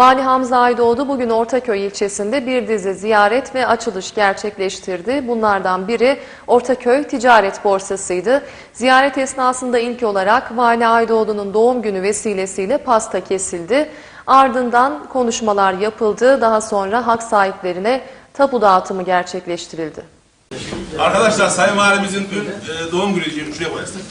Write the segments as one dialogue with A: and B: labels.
A: Vali Hamza Aydoğdu bugün Ortaköy ilçesinde bir dizi ziyaret ve açılış gerçekleştirdi. Bunlardan biri Ortaköy Ticaret Borsası'ydı. Ziyaret esnasında ilk olarak Vali Aydoğdu'nun doğum günü vesilesiyle pasta kesildi. Ardından konuşmalar yapıldı. Daha sonra hak sahiplerine tapu dağıtımı gerçekleştirildi.
B: Arkadaşlar Sayın Valimizin dün e, doğum günü şuraya koyarsın.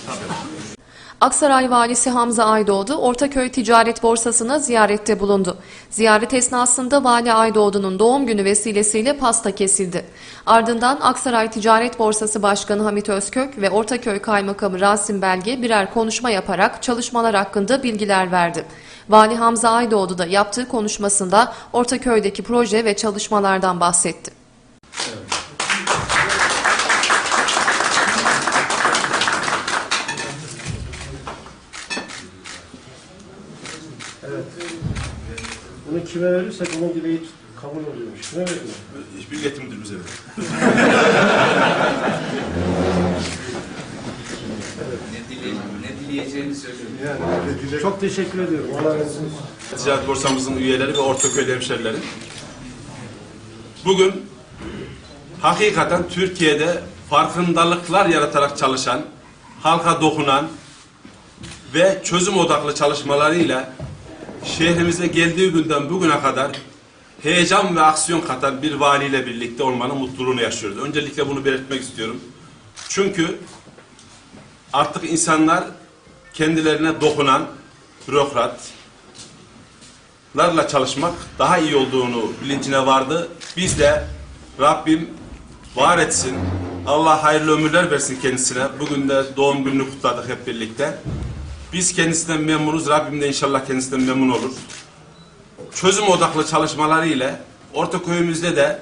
A: Aksaray Valisi Hamza Aydoğdu, Ortaköy Ticaret Borsası'na ziyarette bulundu. Ziyaret esnasında Vali Aydoğdu'nun doğum günü vesilesiyle pasta kesildi. Ardından Aksaray Ticaret Borsası Başkanı Hamit Özkök ve Ortaköy Kaymakamı Rasim Belge birer konuşma yaparak çalışmalar hakkında bilgiler verdi. Vali Hamza Aydoğdu da yaptığı konuşmasında Ortaköy'deki proje ve çalışmalardan bahsetti.
C: Bunu kime verirsek onun dileği kabul oluyormuş. Kime veriyor?
B: Hiçbir yetimdir bize.
D: Ne, dile, ne dileyeceğini söylüyorum.
C: Çok teşekkür ediyorum. Allah razı olsun.
B: Ticaret Borsamızın üyeleri ve Ortaköy hemşerileri. Bugün hakikaten Türkiye'de farkındalıklar yaratarak çalışan, halka dokunan ve çözüm odaklı çalışmalarıyla şehrimize geldiği günden bugüne kadar heyecan ve aksiyon katan bir valiyle birlikte olmanın mutluluğunu yaşıyoruz. Öncelikle bunu belirtmek istiyorum. Çünkü artık insanlar kendilerine dokunan bürokratlarla çalışmak daha iyi olduğunu bilincine vardı. Biz de Rabbim var etsin, Allah hayırlı ömürler versin kendisine. Bugün de doğum gününü kutladık hep birlikte. Biz kendisinden memnunuz, Rabbim de inşallah kendisinden memnun olur. Çözüm odaklı çalışmaları ile Ortaköy'ümüzde de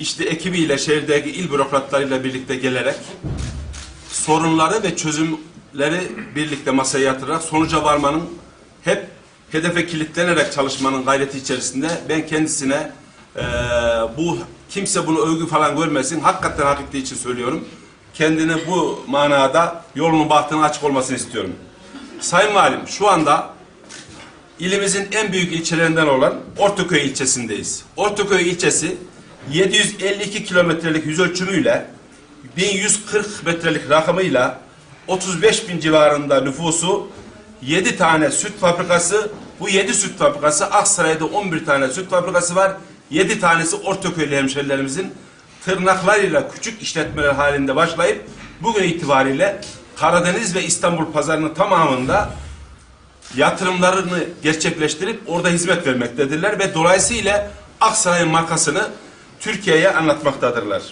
B: işte ekibiyle, şehirdeki il bürokratlarıyla birlikte gelerek sorunları ve çözümleri birlikte masaya yatırarak sonuca varmanın hep hedefe kilitlenerek çalışmanın gayreti içerisinde ben kendisine eee, bu kimse bunu övgü falan görmesin hakikaten hak ettiği için söylüyorum. Kendini bu manada yolunun bahtının açık olmasını istiyorum. Sayın Valim şu anda ilimizin en büyük ilçelerinden olan Ortaköy ilçesindeyiz. Ortaköy ilçesi 752 kilometrelik yüz ölçümüyle 1140 metrelik rakımıyla 35 bin civarında nüfusu 7 tane süt fabrikası bu 7 süt fabrikası Aksaray'da 11 tane süt fabrikası var. 7 tanesi Ortaköy'lü hemşerilerimizin tırnaklarıyla küçük işletmeler halinde başlayıp bugün itibariyle Karadeniz ve İstanbul pazarının tamamında yatırımlarını gerçekleştirip orada hizmet vermektedirler ve dolayısıyla Aksaray'ın markasını Türkiye'ye anlatmaktadırlar.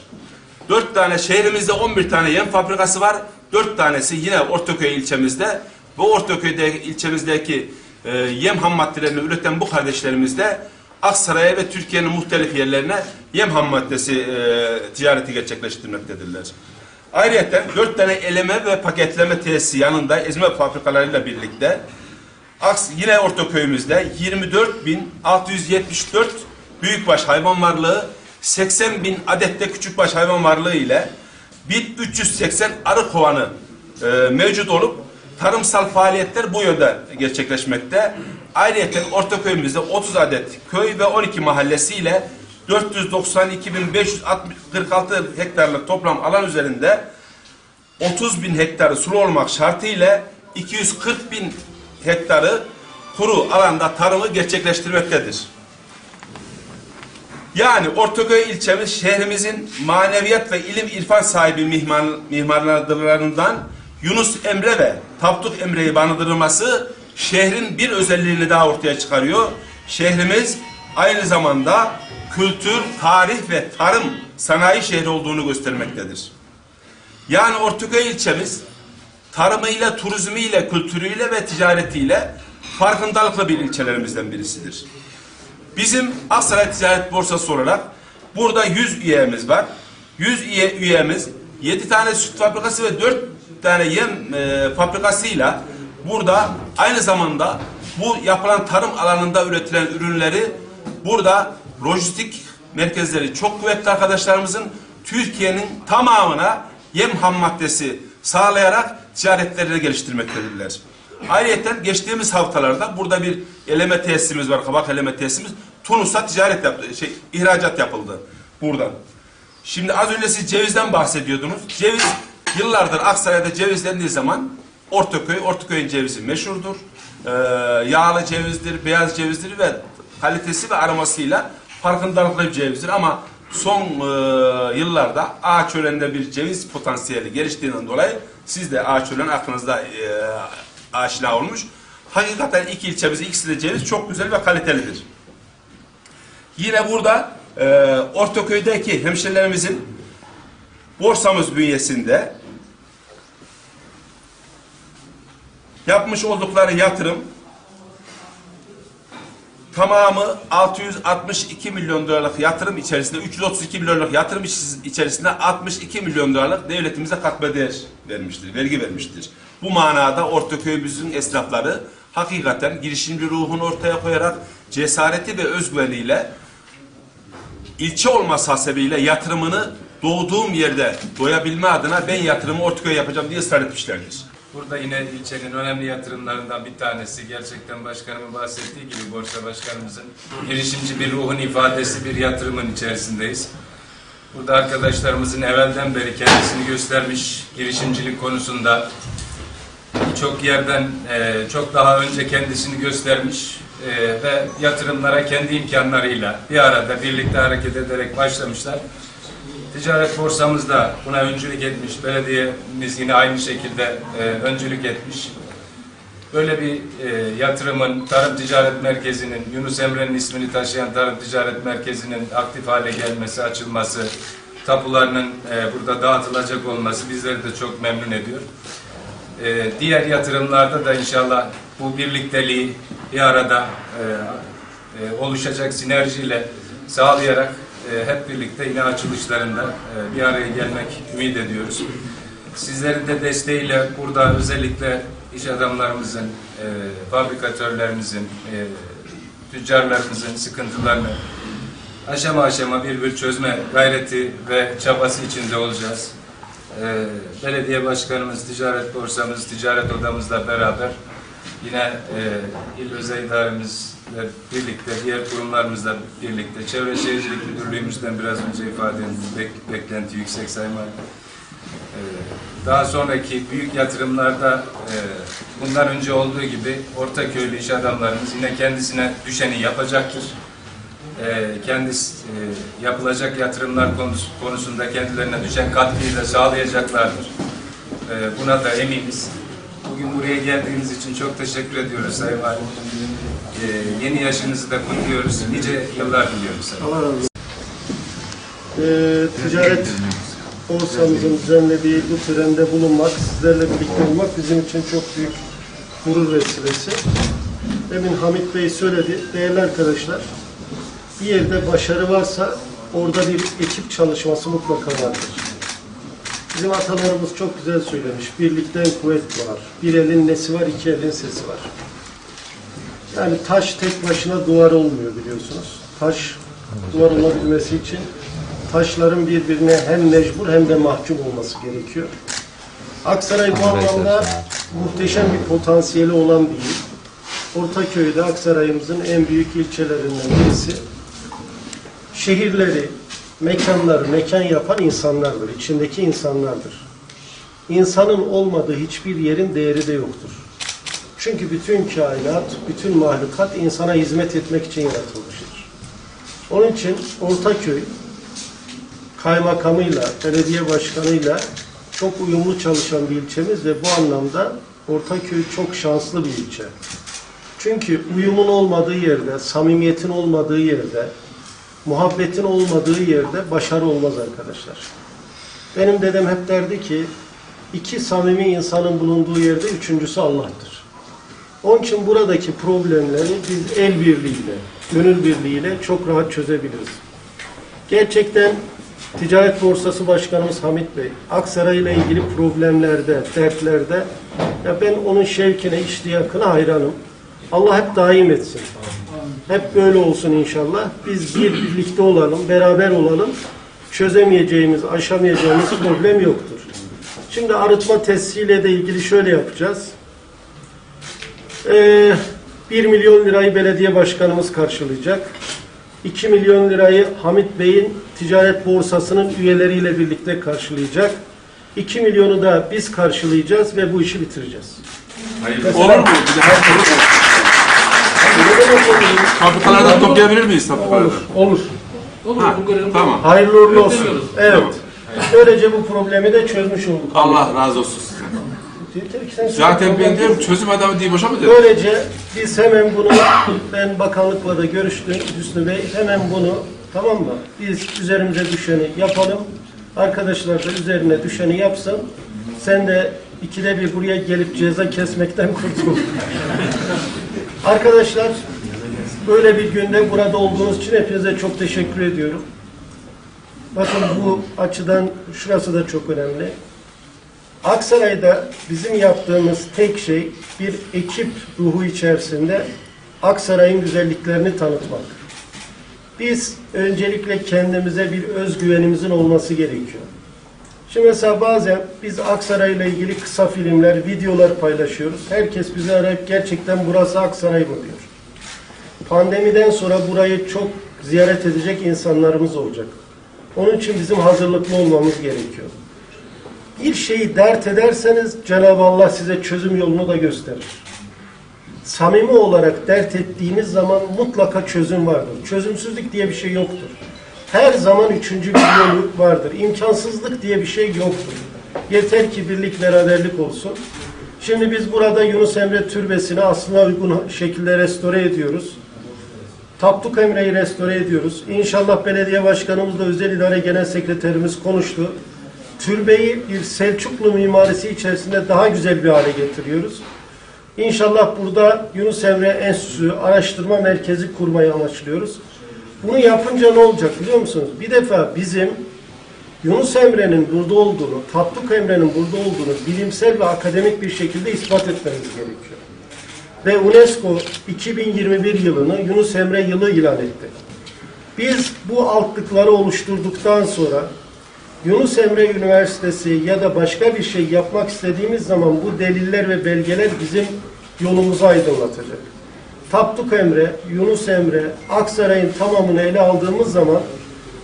B: Dört tane şehrimizde 11 tane yem fabrikası var. Dört tanesi yine Ortaköy ilçemizde. Bu Ortaköy'de ilçemizdeki e, yem ham maddelerini üreten bu kardeşlerimiz de Aksaray'a ve Türkiye'nin muhtelif yerlerine yem ham maddesi e, ticareti gerçekleştirmektedirler. Ayrıca dört tane eleme ve paketleme tesisi yanında ezme fabrikalarıyla birlikte Aks yine Ortaköy'ümüzde 24.674 büyükbaş hayvan varlığı, 80 bin adette küçükbaş hayvan varlığı ile 1380 arı kovanı e, mevcut olup tarımsal faaliyetler bu yönde gerçekleşmekte. Ayrıca Ortaköy'ümüzde 30 adet köy ve 12 mahallesiyle 492.546 hektarlık toplam alan üzerinde 30 bin hektarı sulu olmak şartıyla 240 bin hektarı kuru alanda tarımı gerçekleştirmektedir. Yani Ortaköy ilçemiz şehrimizin maneviyat ve ilim irfan sahibi mihman, mihmarlarından Yunus Emre ve Tapduk Emre'yi barındırılması şehrin bir özelliğini daha ortaya çıkarıyor. Şehrimiz aynı zamanda kültür, tarih ve tarım sanayi şehri olduğunu göstermektedir. Yani Ortaköy ilçemiz tarımıyla, turizmiyle, kültürüyle ve ticaretiyle farkındalıklı bir ilçelerimizden birisidir. Bizim Aksaray Ticaret Borsası olarak burada 100 üyemiz var. 100 üye, üyemiz 7 tane süt fabrikası ve 4 tane yem e, fabrikasıyla burada aynı zamanda bu yapılan tarım alanında üretilen ürünleri burada lojistik merkezleri çok kuvvetli arkadaşlarımızın Türkiye'nin tamamına yem ham maddesi sağlayarak ticaretlerini geliştirmektedirler. Ayrıca geçtiğimiz haftalarda burada bir eleme tesisimiz var, kabak eleme tesisimiz. Tunus'a ticaret yaptı, şey, ihracat yapıldı buradan. Şimdi az önce siz cevizden bahsediyordunuz. Ceviz yıllardır Aksaray'da ceviz dendiği zaman Ortaköy, Ortaköy'ün cevizi meşhurdur. Ee, yağlı cevizdir, beyaz cevizdir ve kalitesi ve aromasıyla farkındalıklı bir cevizdir. Ama son e, yıllarda Ağaçören'de bir ceviz potansiyeli geliştiğinden dolayı siz de Ağaçören aklınızda e, aşina olmuş. Hakikaten iki ilçemiz, ikisi de ceviz çok güzel ve kalitelidir. Yine burada e, Ortaköy'deki hemşerilerimizin borsamız bünyesinde yapmış oldukları yatırım tamamı 662 milyon dolarlık yatırım içerisinde 332 milyonluk yatırım iç- içerisinde 62 milyon dolarlık devletimize katma değer vermiştir, vergi vermiştir. Bu manada Ortaköy'ümüzün esnafları hakikaten girişimci ruhunu ortaya koyarak cesareti ve özgüveniyle ilçe olması hasebiyle yatırımını doğduğum yerde doyabilme adına ben yatırımı Ortaköy'e yapacağım diye ısrar etmişlerdir.
D: Burada yine ilçenin önemli yatırımlarından bir tanesi gerçekten başkanımın bahsettiği gibi borsa başkanımızın girişimci bir ruhun ifadesi bir yatırımın içerisindeyiz. Burada arkadaşlarımızın evvelden beri kendisini göstermiş girişimcilik konusunda çok yerden e, çok daha önce kendisini göstermiş e, ve yatırımlara kendi imkanlarıyla bir arada birlikte hareket ederek başlamışlar. Ticaret borsamız da buna öncülük etmiş. Belediyemiz yine aynı şekilde e, öncülük etmiş. Böyle bir e, yatırımın Tarım Ticaret Merkezi'nin, Yunus Emre'nin ismini taşıyan Tarım Ticaret Merkezi'nin aktif hale gelmesi, açılması, tapularının e, burada dağıtılacak olması bizleri de çok memnun ediyor. E, diğer yatırımlarda da inşallah bu birlikteliği bir arada e, e, oluşacak sinerjiyle sağlayarak e, hep birlikte yine açılışlarında e, bir araya gelmek ümit ediyoruz. Sizlerin de desteğiyle burada özellikle iş adamlarımızın, e, fabrikatörlerimizin, tüccarlarımızın sıkıntılarını aşama aşama bir bir çözme gayreti ve çabası içinde olacağız. Belediye başkanımız, ticaret borsamız, ticaret odamızla beraber yine e, il özel idaremizle birlikte, diğer kurumlarımızla birlikte, Çevre Şehircilik Müdürlüğümüzden biraz önce ifade edildi, bek- beklenti yüksek sayma. E, daha sonraki büyük yatırımlarda e, bundan önce olduğu gibi Ortaköylü iş adamlarımız yine kendisine düşeni yapacaktır. E, kendisi e, yapılacak yatırımlar konusu- konusunda kendilerine düşen katkıyı da sağlayacaklardır. E, buna da eminiz. Bugün buraya geldiğiniz için çok teşekkür ediyoruz Sayın Valim. E, yeni yaşınızı da kutluyoruz. Nice yıllar diliyoruz. Sayın.
C: Allah razı. Ee, ticaret borsamızın düzenlediği bu törende bulunmak, sizlerle birlikte olmak bizim için çok büyük gurur vesilesi. Demin Hamit Bey söyledi, değerli arkadaşlar, bir yerde başarı varsa orada bir ekip çalışması mutlaka vardır. Bizim atalarımız çok güzel söylemiş, birlikten kuvvet var. Bir elin nesi var, iki elin sesi var. Yani taş tek başına duvar olmuyor biliyorsunuz. Taş duvar olabilmesi için taşların birbirine hem mecbur hem de mahkum olması gerekiyor. Aksaray bu anlamda muhteşem bir potansiyeli olan bir il. Ortaköy'de Aksaray'ımızın en büyük ilçelerinden birisi. Şehirleri, mekanları mekan yapan insanlardır. içindeki insanlardır. İnsanın olmadığı hiçbir yerin değeri de yoktur. Çünkü bütün kainat, bütün mahlukat insana hizmet etmek için yaratılmıştır. Onun için Ortaköy kaymakamıyla, belediye başkanıyla çok uyumlu çalışan bir ilçemiz ve bu anlamda Ortaköy çok şanslı bir ilçe. Çünkü uyumun olmadığı yerde, samimiyetin olmadığı yerde, muhabbetin olmadığı yerde başarı olmaz arkadaşlar. Benim dedem hep derdi ki, iki samimi insanın bulunduğu yerde üçüncüsü Allah'tır. Onun için buradaki problemleri biz el birliğiyle, gönül birliğiyle çok rahat çözebiliriz. Gerçekten Ticaret Borsası Başkanımız Hamit Bey, Aksaray ile ilgili problemlerde, dertlerde ya ben onun şevkine, iştiyakına hayranım. Allah hep daim etsin. Hep böyle olsun inşallah. Biz bir birlikte olalım, beraber olalım. Çözemeyeceğimiz, aşamayacağımız problem yoktur. Şimdi arıtma tesisiyle de ilgili şöyle yapacağız. Ee, 1 milyon lirayı belediye başkanımız karşılayacak. 2 milyon lirayı Hamit Bey'in ticaret borsasının üyeleriyle birlikte karşılayacak. 2 milyonu da biz karşılayacağız ve bu işi bitireceğiz.
E: Olur mu? Bir her olur mu? Fabrikalardan toplayabilir miyiz fabrikalardan?
C: Olur.
E: Ha, tamam.
C: Hayırlı uğurlu olsun. Evet. Böylece bu problemi de çözmüş olduk.
E: Allah razı olsun sizden.
C: Yeter ki sen
E: Zaten ben diyorum çözüm adamı diye boşa mı dedim?
C: Böylece biz hemen bunu, ben bakanlıkla da görüştüm Hüsnü Bey, hemen bunu tamam mı? Biz üzerimize düşeni yapalım. Arkadaşlar da üzerine düşeni yapsın. Sen de ikide bir buraya gelip ceza kesmekten kurtul. Arkadaşlar böyle bir günde burada olduğunuz için hepinize çok teşekkür ediyorum. Bakın bu açıdan şurası da çok önemli. Aksaray'da bizim yaptığımız tek şey bir ekip ruhu içerisinde Aksaray'ın güzelliklerini tanıtmak. Biz öncelikle kendimize bir özgüvenimizin olması gerekiyor. Şimdi mesela bazen biz Aksaray'la ilgili kısa filmler, videolar paylaşıyoruz. Herkes bizi arayıp gerçekten burası Aksaray mı diyor. Pandemiden sonra burayı çok ziyaret edecek insanlarımız olacak. Onun için bizim hazırlıklı olmamız gerekiyor. Bir şeyi dert ederseniz Cenab-ı Allah size çözüm yolunu da gösterir. Samimi olarak dert ettiğiniz zaman mutlaka çözüm vardır. Çözümsüzlük diye bir şey yoktur. Her zaman üçüncü bir yolu vardır. İmkansızlık diye bir şey yoktur. Yeter ki birlik beraberlik olsun. Şimdi biz burada Yunus Emre Türbesi'ni aslına uygun şekilde restore ediyoruz. Tapduk Emre'yi restore ediyoruz. İnşallah belediye başkanımız da özel idare genel sekreterimiz konuştu. Türbeyi bir Selçuklu mimarisi içerisinde daha güzel bir hale getiriyoruz. İnşallah burada Yunus Emre Enstitüsü Araştırma Merkezi kurmayı amaçlıyoruz. Bunu yapınca ne olacak biliyor musunuz? Bir defa bizim Yunus Emre'nin burada olduğunu, Tapduk Emre'nin burada olduğunu bilimsel ve akademik bir şekilde ispat etmemiz gerekiyor ve UNESCO 2021 yılını Yunus Emre yılı ilan etti. Biz bu altlıkları oluşturduktan sonra Yunus Emre Üniversitesi ya da başka bir şey yapmak istediğimiz zaman bu deliller ve belgeler bizim yolumuzu aydınlatacak. Tapduk Emre, Yunus Emre, Aksaray'ın tamamını ele aldığımız zaman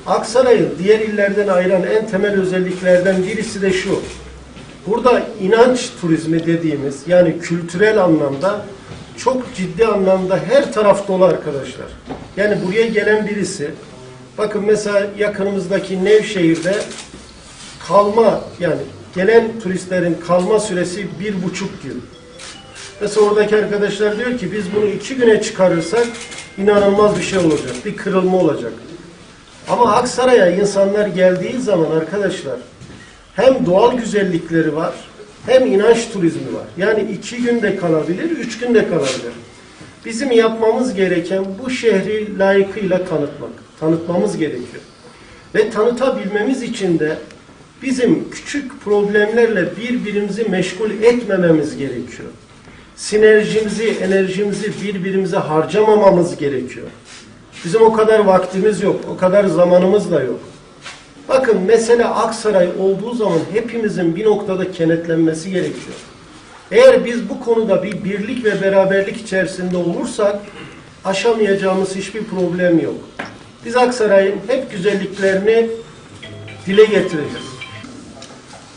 C: Aksaray'ın diğer illerden ayıran en temel özelliklerden birisi de şu. Burada inanç turizmi dediğimiz yani kültürel anlamda çok ciddi anlamda her taraf dolu arkadaşlar. Yani buraya gelen birisi bakın mesela yakınımızdaki Nevşehir'de kalma yani gelen turistlerin kalma süresi bir buçuk gün. Mesela oradaki arkadaşlar diyor ki biz bunu iki güne çıkarırsak inanılmaz bir şey olacak. Bir kırılma olacak. Ama Aksaray'a insanlar geldiği zaman arkadaşlar hem doğal güzellikleri var hem inanç turizmi var. Yani iki günde kalabilir, üç günde kalabilir. Bizim yapmamız gereken bu şehri layıkıyla tanıtmak. Tanıtmamız gerekiyor. Ve tanıtabilmemiz için de bizim küçük problemlerle birbirimizi meşgul etmememiz gerekiyor. Sinerjimizi, enerjimizi birbirimize harcamamamız gerekiyor. Bizim o kadar vaktimiz yok, o kadar zamanımız da yok. Bakın mesele Aksaray olduğu zaman hepimizin bir noktada kenetlenmesi gerekiyor. Eğer biz bu konuda bir birlik ve beraberlik içerisinde olursak aşamayacağımız hiçbir problem yok. Biz Aksaray'ın hep güzelliklerini dile getireceğiz.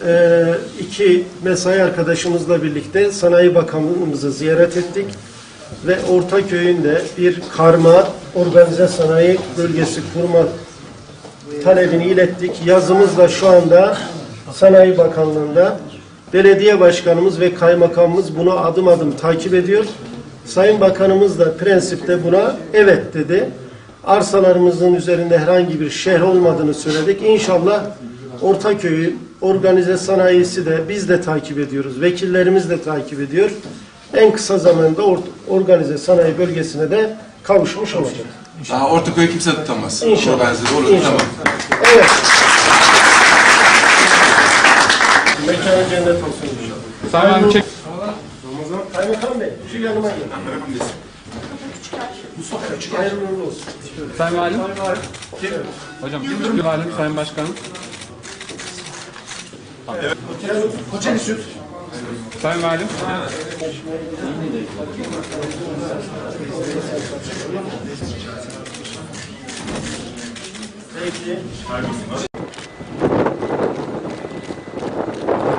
C: Ee, iki mesai arkadaşımızla birlikte Sanayi Bakanlığımızı ziyaret ettik ve Ortaköy'ün de bir karma organize sanayi bölgesi kurma talebini ilettik. Yazımız da şu anda Sanayi Bakanlığı'nda. Belediye Başkanımız ve Kaymakamımız bunu adım adım takip ediyor. Sayın Bakanımız da prensipte buna evet dedi. Arsalarımızın üzerinde herhangi bir şehir olmadığını söyledik. İnşallah Ortaköy'ün organize sanayisi de biz de takip ediyoruz. Vekillerimiz de takip ediyor. En kısa zamanda or- organize sanayi bölgesine de kavuşmuş olacak.
E: Daha Ortaköy'ü kimse tutamaz.
C: İnşallah.
E: Organize olur,
C: İnşallah.
E: tamam.
C: Evet. Mekanı cennet olsun inşallah.
F: Sayın Valim çek.
C: Ramazan Kaymakam Bey, şu yanıma gel. Hayırlı uğurlu olsun.
F: Sayın Valim. Hocam, Sayın Valim, Sayın Başkanım.
C: Koçeli süt. Sayın Valim.